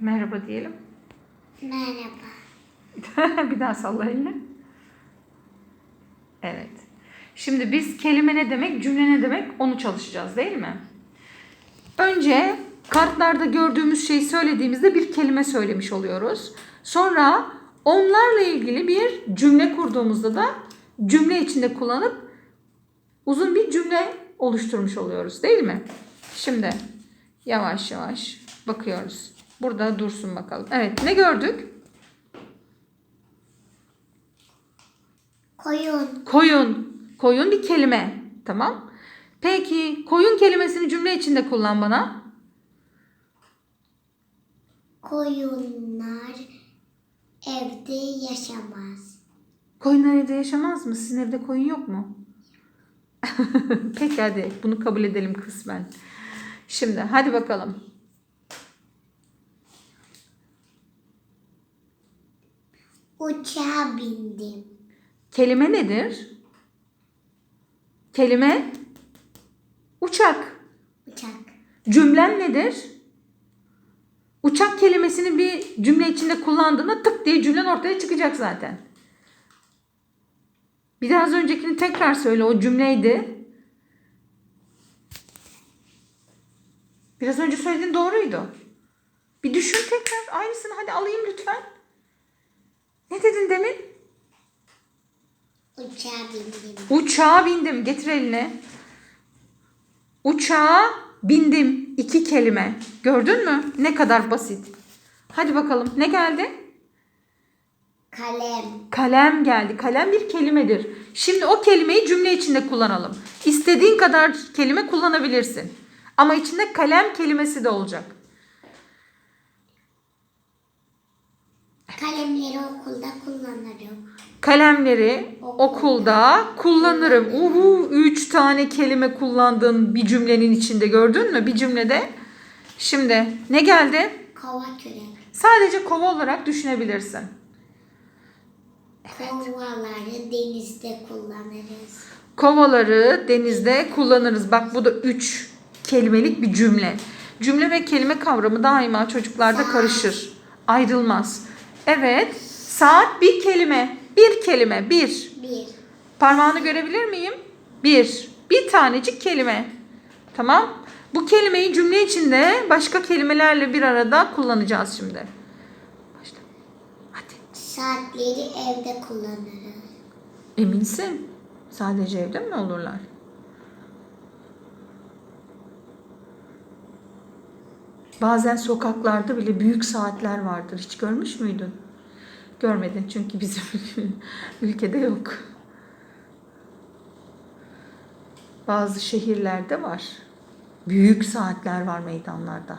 Merhaba diyelim. Merhaba. bir daha salla elini. Evet. Şimdi biz kelime ne demek, cümle ne demek onu çalışacağız değil mi? Önce kartlarda gördüğümüz şeyi söylediğimizde bir kelime söylemiş oluyoruz. Sonra onlarla ilgili bir cümle kurduğumuzda da cümle içinde kullanıp uzun bir cümle oluşturmuş oluyoruz değil mi? Şimdi yavaş yavaş bakıyoruz. Burada dursun bakalım. Evet ne gördük? Koyun. Koyun. Koyun bir kelime. Tamam. Peki koyun kelimesini cümle içinde kullan bana. Koyunlar evde yaşamaz. Koyunlar evde yaşamaz mı? Sizin evde koyun yok mu? Peki hadi bunu kabul edelim kısmen. Şimdi hadi bakalım. Uçağa bindim. Kelime nedir? Kelime uçak. Uçak. Cümlen nedir? Uçak kelimesini bir cümle içinde kullandığında tık diye cümlen ortaya çıkacak zaten. Bir daha az öncekini tekrar söyle. O cümleydi. Biraz önce söylediğin doğruydu. Bir düşün tekrar. Aynısını hadi alayım lütfen. Ne dedin demin? Uçağa bindim. Uçağa bindim. Getir elini. Uçağa bindim. İki kelime. Gördün mü? Ne kadar basit. Hadi bakalım. Ne geldi? Kalem. Kalem geldi. Kalem bir kelimedir. Şimdi o kelimeyi cümle içinde kullanalım. İstediğin kadar kelime kullanabilirsin. Ama içinde kalem kelimesi de olacak. Kalemleri okulda kullanırım. Kalemleri okulda kullanırım. Uhu, üç tane kelime kullandın bir cümlenin içinde gördün mü? Bir cümlede. Şimdi ne geldi? Kova kürek. Sadece kova olarak düşünebilirsin. Kovaları denizde kullanırız. Kovaları denizde kullanırız. Bak bu da üç kelimelik bir cümle. Cümle ve kelime kavramı daima çocuklarda karışır. Ayrılmaz. Evet. Saat bir kelime. Bir kelime. Bir. Bir. Parmağını görebilir miyim? Bir. Bir tanecik kelime. Tamam. Bu kelimeyi cümle içinde başka kelimelerle bir arada kullanacağız şimdi. Başla. Hadi. Saatleri evde kullanırız. Eminsin. Sadece evde mi olurlar? Bazen sokaklarda bile büyük saatler vardır. Hiç görmüş müydün? Görmedin çünkü bizim ülkede yok. Bazı şehirlerde var. Büyük saatler var meydanlarda.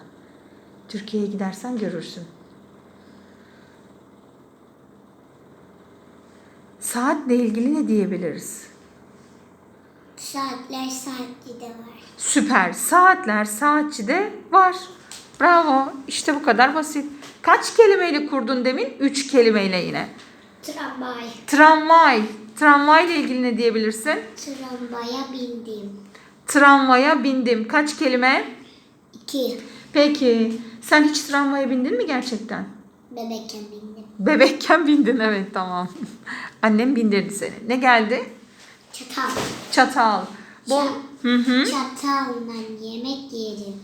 Türkiye'ye gidersen görürsün. Saatle ilgili ne diyebiliriz? Saatler saatli de var. Süper. Saatler saatçide var. Bravo. İşte bu kadar basit. Kaç kelimeyle kurdun demin? Üç kelimeyle yine. Tramvay. Tramvay. Tramvay ile ilgili ne diyebilirsin? Tramvaya bindim. Tramvaya bindim. Kaç kelime? İki. Peki. Sen hiç tramvaya bindin mi gerçekten? Bebekken bindim. Bebekken bindin. Evet tamam. Annem bindirdi seni. Ne geldi? Çatal. Çatal. Bu Ça- hı hı. Çatalla yemek yerim.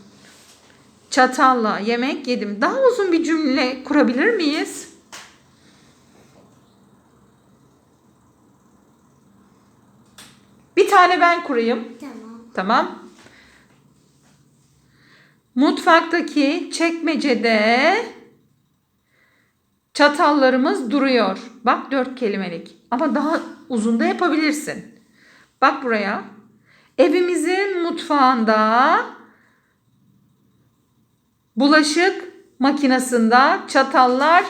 Çatalla yemek yedim. Daha uzun bir cümle kurabilir miyiz? Bir tane ben kurayım. Tamam. Tamam. Mutfaktaki çekmecede çatallarımız duruyor. Bak dört kelimelik. Ama daha uzun da yapabilirsin. Bak buraya. Evimizin mutfağında bulaşık makinesinde çatallar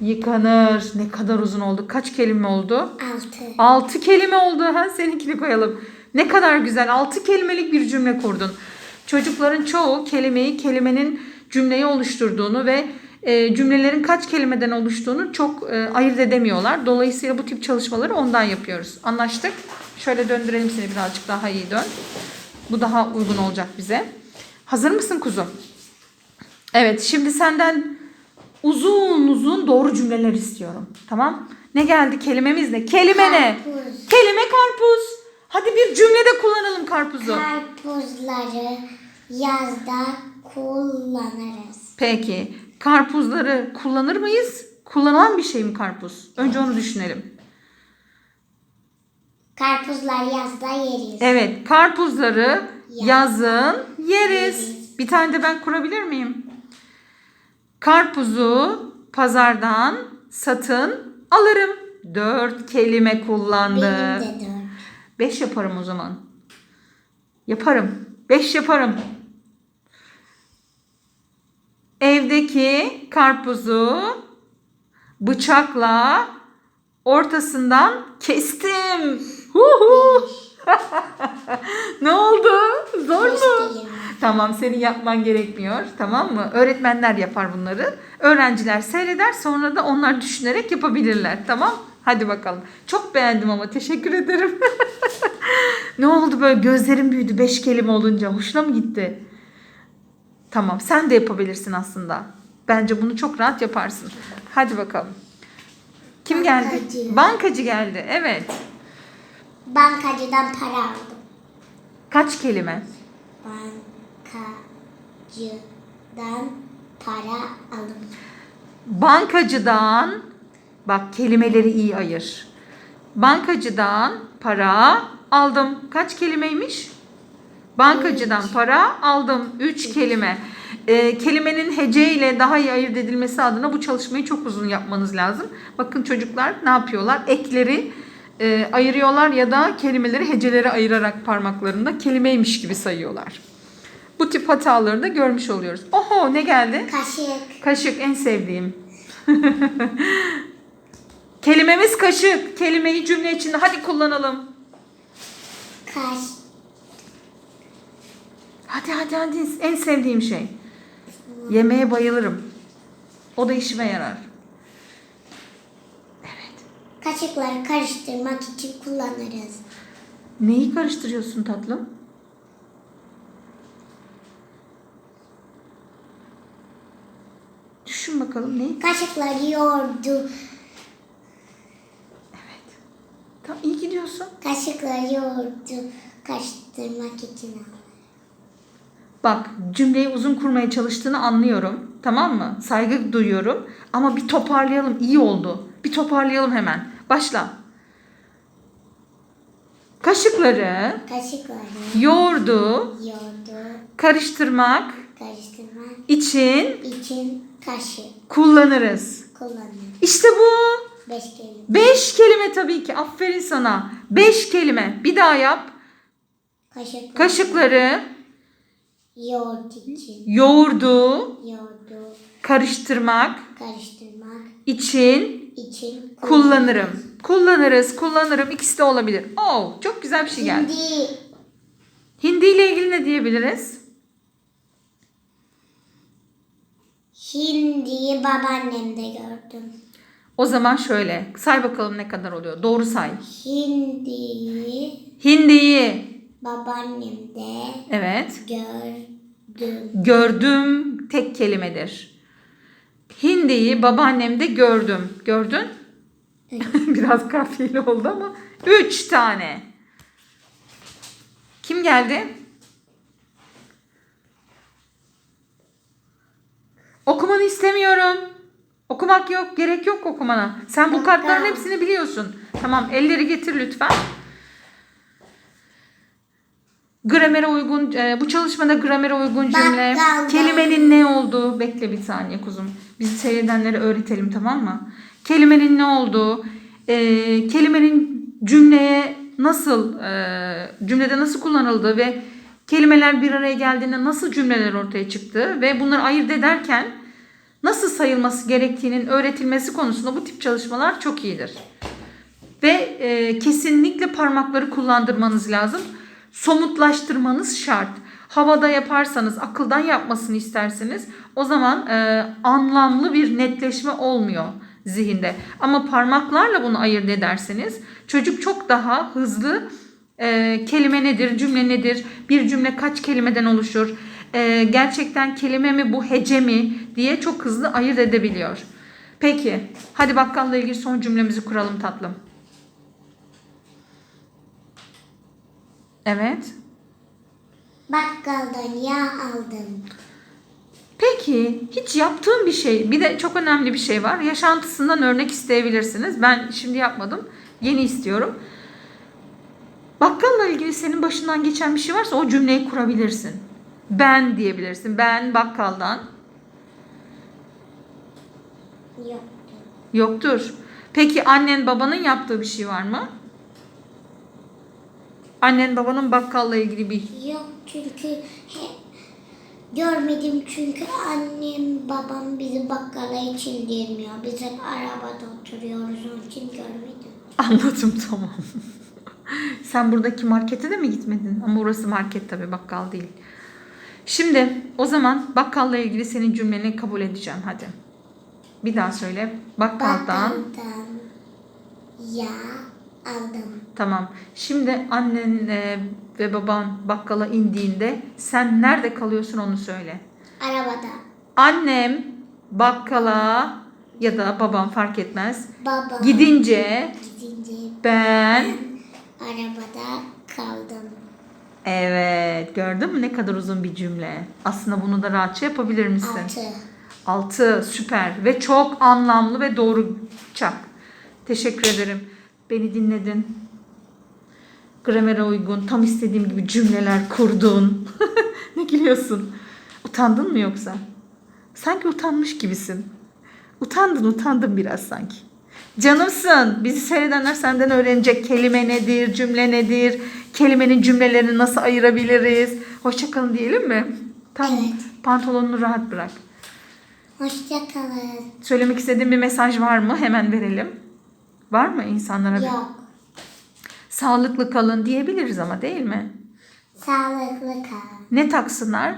yıkanır. Ne kadar uzun oldu? Kaç kelime oldu? Altı. Altı kelime oldu. Ha seninkini koyalım. Ne kadar güzel. Altı kelimelik bir cümle kurdun. Çocukların çoğu kelimeyi kelimenin cümleyi oluşturduğunu ve e, cümlelerin kaç kelimeden oluştuğunu çok e, ayırt edemiyorlar. Dolayısıyla bu tip çalışmaları ondan yapıyoruz. Anlaştık. Şöyle döndürelim seni birazcık daha iyi dön. Bu daha uygun olacak bize. Hazır mısın kuzum? Evet şimdi senden uzun uzun doğru cümleler istiyorum. Tamam? Ne geldi? Kelimemiz ne? Kelime ne? Karpuz. Kelime karpuz. Hadi bir cümlede kullanalım karpuzu. Karpuzları yazda kullanırız. Peki. Karpuzları kullanır mıyız? Kullanılan bir şey mi karpuz? Önce onu düşünelim. Karpuzlar yazda yeriz. Evet. Karpuzları yazın yeriz. Bir tane de ben kurabilir miyim? Karpuzu pazardan satın alırım. Dört kelime kullandı. Benim de dört. Beş yaparım o zaman. Yaparım. Beş yaparım. Evdeki karpuzu bıçakla ortasından kestim. Huhu. ne oldu? Zor mu? Tamam senin yapman gerekmiyor. Tamam mı? Öğretmenler yapar bunları. Öğrenciler seyreder sonra da onlar düşünerek yapabilirler. Tamam? Hadi bakalım. Çok beğendim ama teşekkür ederim. ne oldu böyle gözlerim büyüdü beş kelime olunca. Hoşuna mı gitti? Tamam sen de yapabilirsin aslında. Bence bunu çok rahat yaparsın. Hadi bakalım. Kim geldi? Bankacı. Bankacı geldi. Evet. Bankacıdan para aldım. Kaç kelime? Bankacıdan para aldım. Bankacıdan bak kelimeleri iyi ayır. Bankacıdan para aldım. Kaç kelimeymiş? Bankacıdan para aldım. Üç kelime. Ee, kelimenin hece ile daha iyi ayırt edilmesi adına bu çalışmayı çok uzun yapmanız lazım. Bakın çocuklar ne yapıyorlar? Ekleri e, ayırıyorlar ya da kelimeleri heceleri ayırarak parmaklarında kelimeymiş gibi sayıyorlar. Bu tip hataları da görmüş oluyoruz. Oho ne geldi? Kaşık. Kaşık en sevdiğim. Kelimemiz kaşık. Kelimeyi cümle içinde hadi kullanalım. Kaş. Hadi hadi hadi en sevdiğim şey. Yemeğe bayılırım. O da işime yarar. Kaşıkları karıştırmak için kullanırız. Neyi karıştırıyorsun tatlım? Düşün bakalım neyi? Kaşıkları yoğurdu. Evet. Tamam iyi gidiyorsun. Kaşıkları yoğurdu karıştırmak için aldım. Bak cümleyi uzun kurmaya çalıştığını anlıyorum. Tamam mı? Saygı duyuyorum. Ama bir toparlayalım. İyi oldu. Bir toparlayalım hemen. Başla. Kaşıkları Kaşıkları yoğurdu yoğurdu karıştırmak karıştırmak için için kaşık kullanırız. kullanırız. İşte bu. Beş kelime. Beş kelime tabii ki. Aferin sana. Beş kelime. Bir daha yap. Kaşıkları Kaşıkları yoğurt için yoğurdu yoğurdu karıştırmak karıştırmak için için Kullanırım. Kullanırız, kullanırım. İkisi de olabilir. Oh, çok güzel bir şey geldi. Hindi Hindi ile ilgili ne diyebiliriz? Hindiyi babaannemde gördüm. O zaman şöyle. Say bakalım ne kadar oluyor. Doğru say. Hindiyi Hindiyi. babaannemde Evet. gördüm. Gördüm tek kelimedir. Hindiyi babaannemde gördüm. Gördün? Biraz kafiyeli oldu ama. Üç tane. Kim geldi? Okumanı istemiyorum. Okumak yok. Gerek yok okumana. Sen bu kartların hepsini biliyorsun. Tamam elleri getir lütfen. Gramere uygun, e, bu çalışmada gramere uygun cümle, Bakkalda. kelimenin ne olduğu, bekle bir saniye kuzum. Bizi seyredenlere öğretelim tamam mı? Kelimenin ne olduğu, e, kelimenin cümleye nasıl, e, cümlede nasıl kullanıldığı ve kelimeler bir araya geldiğinde nasıl cümleler ortaya çıktığı ve bunları ayırt ederken nasıl sayılması gerektiğinin öğretilmesi konusunda bu tip çalışmalar çok iyidir. Ve e, kesinlikle parmakları kullandırmanız lazım. Somutlaştırmanız şart. Havada yaparsanız, akıldan yapmasını isterseniz o zaman e, anlamlı bir netleşme olmuyor zihinde. Ama parmaklarla bunu ayırt ederseniz çocuk çok daha hızlı e, kelime nedir, cümle nedir, bir cümle kaç kelimeden oluşur, e, gerçekten kelime mi bu hece mi diye çok hızlı ayırt edebiliyor. Peki hadi bakkalla ilgili son cümlemizi kuralım tatlım. Evet. Bakkaldan yağ aldım. Peki hiç yaptığın bir şey bir de çok önemli bir şey var. Yaşantısından örnek isteyebilirsiniz. Ben şimdi yapmadım. Yeni istiyorum. Bakkalla ilgili senin başından geçen bir şey varsa o cümleyi kurabilirsin. Ben diyebilirsin. Ben bakkaldan Yoktu. yoktur. Peki annen babanın yaptığı bir şey var mı? Annen babanın bakkalla ilgili bir Yok çünkü he, görmedim çünkü annem babam bizi bakkala için girmiyor. Biz hep arabada oturuyoruz onun için görmedim. Anladım tamam. Sen buradaki markete de mi gitmedin? Ama orası market tabii bakkal değil. Şimdi o zaman bakkalla ilgili senin cümleni kabul edeceğim hadi. Bir daha söyle. Bakkaldan. Bakkaldan yağ aldım. Tamam. Şimdi annen e, ve baban bakkala indiğinde sen nerede kalıyorsun onu söyle. Arabada. Annem bakkala ya da babam fark etmez. Baba Gidince gidince ben arabada kaldım. Evet gördün mü ne kadar uzun bir cümle. Aslında bunu da rahatça yapabilir misin? Altı. 6 süper ve çok anlamlı ve doğru çak. Teşekkür ederim. Beni dinledin. Gramere uygun, tam istediğim gibi cümleler kurdun. ne gülüyorsun? Utandın mı yoksa? Sanki utanmış gibisin. Utandın, utandın biraz sanki. Canımsın. Bizi seyredenler senden öğrenecek kelime nedir, cümle nedir, kelimenin cümlelerini nasıl ayırabiliriz. Hoşçakalın diyelim mi? Tamam. Evet. Pantolonunu rahat bırak. Hoşçakalın. Söylemek istediğin bir mesaj var mı? Hemen verelim. Var mı insanlara? bir- Yok. Sağlıklı kalın diyebiliriz ama değil mi? Sağlıklı kalın. Ne taksınlar?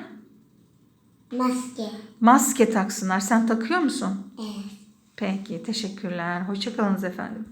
Maske. Maske taksınlar. Sen takıyor musun? Evet. Peki, teşekkürler. Hoşçakalınız efendim.